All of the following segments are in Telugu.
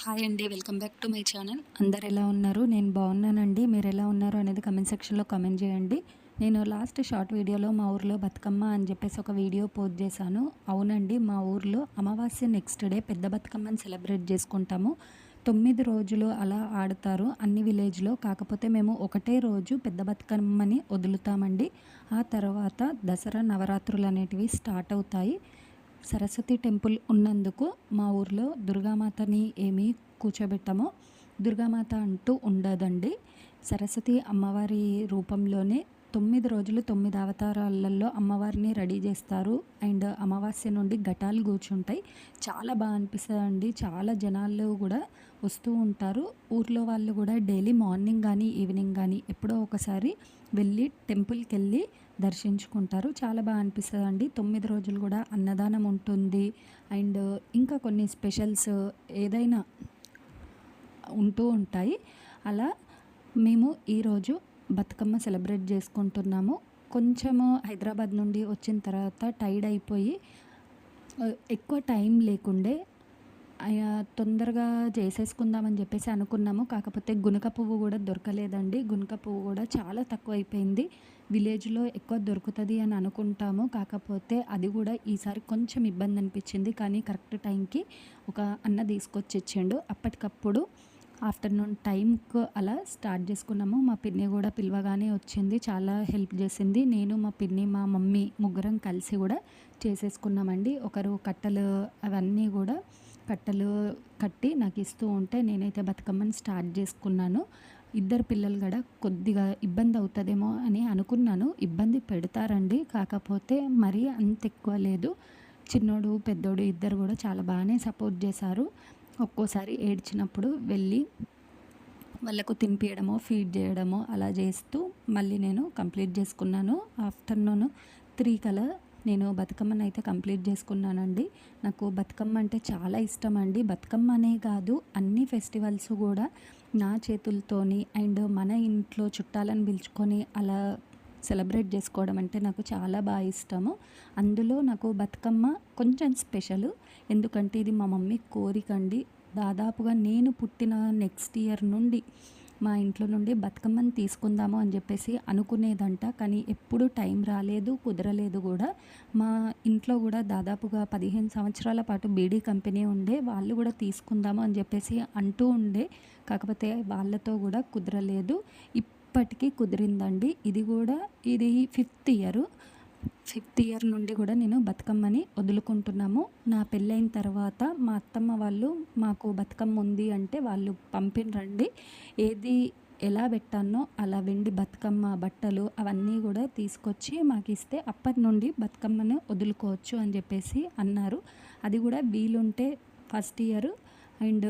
హాయ్ అండి. Welcome back to my channel. అందరు ఎలా ఉన్నారు? నేను బాగున్నానండి. మీరు ఎలా ఉన్నారు అనేది కమెంట్ సెక్షన్లో కమెంట్ చేయండి. నేను లాస్ట్ షార్ట్ వీడియోలో మా ఊర్లో బతుకమ్మ అని చెప్పేసి ఒక వీడియో పోస్ట్ చేశాను. అవునండి మా ఊర్లో అమావాస్య నెక్స్ట్ డే పెద్ద బతుకమ్మని సెలబ్రేట్ చేసుకుంటాము. తొమ్మిది రోజులు అలా ఆడతారు అన్ని విలేజ్లో. కాకపోతే మేము ఒకటే రోజు పెద్ద బతుకమ్మని వదులుతామండి. ఆ తర్వాత దసరా నవరాత్రులు అనేటివి స్టార్ట్ అవుతాయి. సరస్వతి టెంపుల్ ఉన్నందుకు మా ఊర్లో దుర్గామాతని ఏమీ కూర్చోబెట్టము. దుర్గామాత అంటూ ఉండదండి. సరస్వతి అమ్మవారి రూపంలోనే తొమ్మిది రోజులు తొమ్మిది అవతారాలలో అమ్మవారిని రెడీ చేస్తారు. అండ్ అమావాస్య నుండి ఘటాలు కూర్చుంటాయి. చాలా బాగా అనిపిస్తుంది అండి చాలా జనాలు కూడా వస్తూ ఉంటారు. ఊర్లో వాళ్ళు కూడా డైలీ మార్నింగ్ కానీ ఈవినింగ్ కానీ ఎప్పుడో ఒకసారి వెళ్ళి టెంపుల్కి వెళ్ళి దర్శించుకుంటారు. చాలా బాగా అనిపిస్తుంది అండి తొమ్మిది రోజులు కూడా అన్నదానం ఉంటుంది. అండ్ ఇంకా కొన్ని స్పెషల్స్ ఏదైనా ఉంటూ ఉంటాయి. అలా మేము ఈరోజు బతుకమ్మ సెలబ్రేట్ చేసుకుంటున్నాము. కొంచెము హైదరాబాద్ నుండి వచ్చిన తర్వాత టైర్డ్ అయిపోయి ఎక్కువ టైం లేకుండే తొందరగా చేసేసుకుందామని చెప్పేసి అనుకున్నాము. కాకపోతే గునక పువ్వు కూడా దొరకలేదండి. గునక పువ్వు కూడా చాలా తక్కువ అయిపోయింది విలేజ్లో ఎక్కువ దొరుకుతుంది అని అనుకుంటాము. కాకపోతే అది కూడా ఈసారి కొంచెం ఇబ్బంది అనిపించింది. కానీ కరెక్ట్ టైంకి ఒక అన్న తీసుకొచ్చి ఇచ్చిండు. అప్పటికప్పుడు ఆఫ్టర్నూన్ టైంకు అలా స్టార్ట్ చేసుకున్నాము. మా పిన్ని కూడా పిలవగానే వచ్చింది. చాలా హెల్ప్ చేసింది. నేను మా పిన్ని మా మమ్మీ ముగ్గురం కలిసి కూడా చేసేసుకున్నామండి. ఒకరు కట్టలు అవన్నీ కూడా కట్టలు కట్టి నాకు ఇస్తూ ఉంటే నేనైతే బతుకమ్మని స్టార్ట్ చేసుకున్నాను. ఇద్దరు పిల్లలు కూడా కొద్దిగా ఇబ్బంది అవుతుందేమో అని అనుకున్నాను. ఇబ్బంది పెడతారండి. కాకపోతే మరీ అంత ఎక్కువ లేదు. చిన్నోడు పెద్దోడు ఇద్దరు కూడా చాలా బాగానే సపోర్ట్ చేశారు. ఒక్కోసారి ఏడ్చినప్పుడు వెళ్ళి వాళ్ళకు తినిపించడమో ఫీడ్ చేయడమో అలా చేస్తూ మళ్ళీ నేను కంప్లీట్ చేసుకున్నాను. ఆఫ్టర్నూన్ త్రీ కలర్ నేను బతుకమ్మను అయితే కంప్లీట్ చేసుకున్నానండి. నాకు బతుకమ్మ అంటే చాలా ఇష్టం అండి బతుకమ్మ అనే కాదు అన్ని ఫెస్టివల్స్ కూడా నా చేతులతోని అండ్ మన ఇంట్లో చుట్టాలను పిలుచుకొని అలా సెలబ్రేట్ చేసుకోవడం అంటే నాకు చాలా బాగా ఇష్టము. అందులో నాకు బతుకమ్మ కొంచెం స్పెషల్. ఎందుకంటే ఇది మా మమ్మీ కోరిక అండి. దాదాపుగా నేను పుట్టిన నెక్స్ట్ ఇయర్ నుండి మా ఇంట్లో నుండి బతుకమ్మని తీసుకుందాము అని చెప్పేసి అనుకునేదంట. కానీ ఎప్పుడు టైం రాలేదు కుదరలేదు కూడా. మా ఇంట్లో కూడా దాదాపుగా పదిహేను సంవత్సరాల పాటు బీడీ కంపెనీ ఉండే. వాళ్ళు కూడా తీసుకుందాము అని చెప్పేసి అంటూ ఉండే. కాకపోతే వాళ్ళతో కూడా కుదరలేదు. ఇప్పటికీ కుదిరిందండి. ఇది కూడా ఇది ఫిఫ్త్ ఇయర్. ఫిఫ్త్ ఇయర్ నుండి కూడా నేను బతుకమ్మని వదులుకుంటున్నాము. నా పెళ్ళైన తర్వాత మా అత్తమ్మ వాళ్ళు మాకు బతుకమ్మ ఉంది అంటే వాళ్ళు పంపినరండి. ఏది ఎలా పెట్టానో అలా వెండి బతుకమ్మ బట్టలు అవన్నీ కూడా తీసుకొచ్చి మాకు ఇస్తే అప్పటి నుండి బతుకమ్మను వదులుకోవచ్చు అని చెప్పేసి అన్నారు. అది కూడా వీలుంటే ఫస్ట్ ఇయర్ అండ్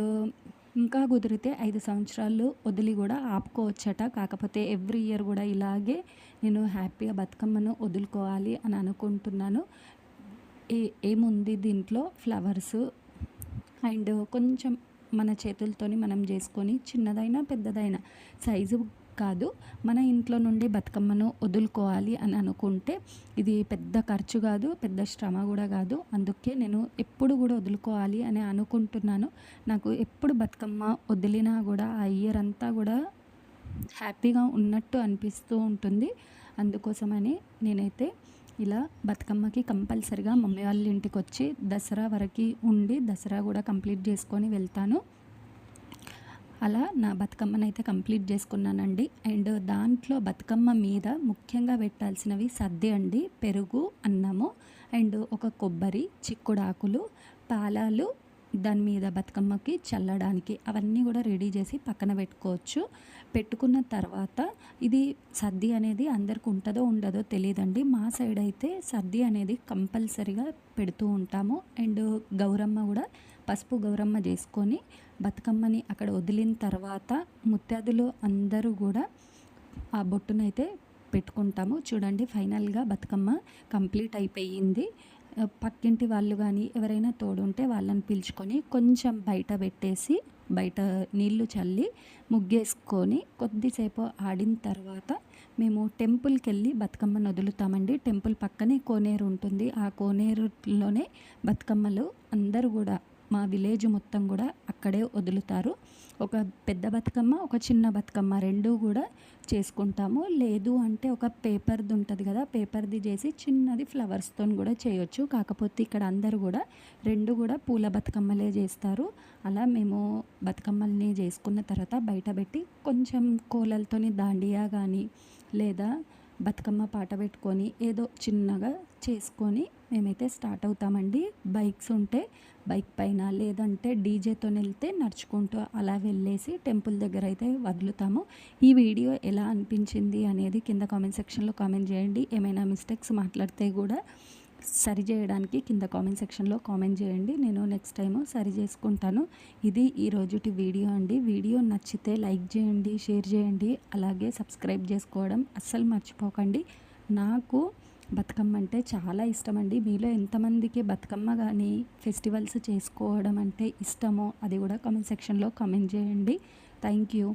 ఇంకా కుదిరితే ఐదు సంవత్సరాలు వదిలి కూడా ఆపుకోవచ్చట. కాకపోతే ఎవ్రీ ఇయర్ కూడా ఇలాగే నేను హ్యాపీగా బతుకమ్మను వదులుకోవాలి అని అనుకుంటున్నాను. ఏ ఏముంది దీంట్లో? ఫ్లవర్స్ అండ్ కొంచెం మన చేతులతోని మనం చేసుకొని చిన్నదైనా పెద్దదైనా సైజు కాదు. మన ఇంట్లో నుండి బతుకమ్మను వదులుకోవాలి అని అనుకుంటే ఇది పెద్ద ఖర్చు కాదు పెద్ద శ్రమ కూడా కాదు. అందుకే నేను ఎప్పుడు కూడా వదులుకోవాలి అని అనుకుంటున్నాను. నాకు ఎప్పుడు బతుకమ్మ వదిలినా కూడా ఆ ఇయర్ అంతా కూడా హ్యాపీగా ఉన్నట్టు అనిపిస్తూ ఉంటుంది. అందుకోసమని నేనైతే ఇలా బతుకమ్మకి కంపల్సరిగా మమ్మీ వాళ్ళ ఇంటికి వచ్చి దసరా వరకు ఉండి దసరా కూడా కంప్లీట్ చేసుకొని వెళ్తాను. అలా నా బతుకమ్మను అయితే కంప్లీట్ చేసుకున్నానండి. అండ్ దాంట్లో బతుకమ్మ మీద ముఖ్యంగా పెట్టాల్సినవి సద్ది అండి పెరుగు అన్నము అండ్ ఒక కొబ్బరి చిక్కుడాకులు పాలాలు దాని మీద బతుకమ్మకి చల్లడానికి అవన్నీ కూడా రెడీ చేసి పక్కన పెట్టుకోవచ్చు. పెట్టుకున్న తర్వాత ఇది సర్ది అనేది అందరికి ఉంటుందో ఉండదో తెలియదండి. మా సైడ్ అయితే సర్ది అనేది కంపల్సరిగా పెడుతూ ఉంటాము. అండ్ గౌరమ్మ కూడా పసుపు గౌరమ్మ చేసుకొని బతుకమ్మని అక్కడ వదిలిన తర్వాత ముత్యాదులు అందరూ కూడా ఆ బొట్టునైతే పెట్టుకుంటాము. చూడండి ఫైనల్గా బతుకమ్మ కంప్లీట్ అయిపోయింది. పక్కింటి వాళ్ళు కానీ ఎవరైనా తోడుంటే వాళ్ళని పిలుచుకొని కొంచెం బయట పెట్టేసి బయట నీళ్ళు చల్లి ముగ్గేసుకొని కొద్దిసేపు ఆడిన తర్వాత మేము టెంపుల్కి వెళ్ళి బతుకమ్మను వదులుతామండి టెంపుల్ పక్కనే కోనేరు ఉంటుంది. ఆ కోనేరులోనే బతుకమ్మలు అందరూ కూడా మా విలేజ్ మొత్తం కూడా అక్కడే వదులుతారు. ఒక పెద్ద బతుకమ్మ ఒక చిన్న బతుకమ్మ రెండు కూడా చేసుకుంటాము. లేదు అంటే ఒక పేపర్ది ఉంటుంది కదా పేపర్ది చేసి చిన్నది ఫ్లవర్స్తో కూడా చేయొచ్చు. కాకపోతే ఇక్కడ అందరూ కూడా రెండు కూడా పూల బతుకమ్మలే చేస్తారు. అలా మేము బతుకమ్మల్ని చేసుకున్న తర్వాత బయట పెట్టి కొంచెం కోలలతోని దాండియా కానీ లేదా బతుకమ్మ పాట పెట్టుకొని ఏదో చిన్నగా చేసుకొని మేమైతే స్టార్ట్ అవుతామండి. బైక్స్ ఉంటే బైక్ పైన లేదంటే డీజేతో వెళ్తే నడుచుకుంటూ అలా వెళ్ళేసి టెంపుల్ దగ్గర అయితే వదులుతాము. ఈ వీడియో ఎలా అనిపించింది అనేది కింద కామెంట్ సెక్షన్లో కామెంట్ చేయండి. ఏమైనా మిస్టేక్స్ మాట్లాడితే కూడా సరి చేయడానికి కింద కామెంట్ సెక్షన్లో కామెంట్ చేయండి. నేను నెక్స్ట్ టైం సరి చేసుకుంటాను. ఇది ఈరోజుటి వీడియో అండి. వీడియో నచ్చితే లైక్ చేయండి షేర్ చేయండి అలాగే సబ్స్క్రైబ్ చేసుకోవడం అస్సలు మర్చిపోకండి. నాకు బతుకమ్మ అంటే చాలా ఇష్టం అండి మీలో ఎంతమందికి బతుకమ్మ కానీ ఫెస్టివల్స్ చేసుకోవడం అంటే ఇష్టమో అది కూడా కామెంట్ సెక్షన్లో కామెంట్ చేయండి. Thank you.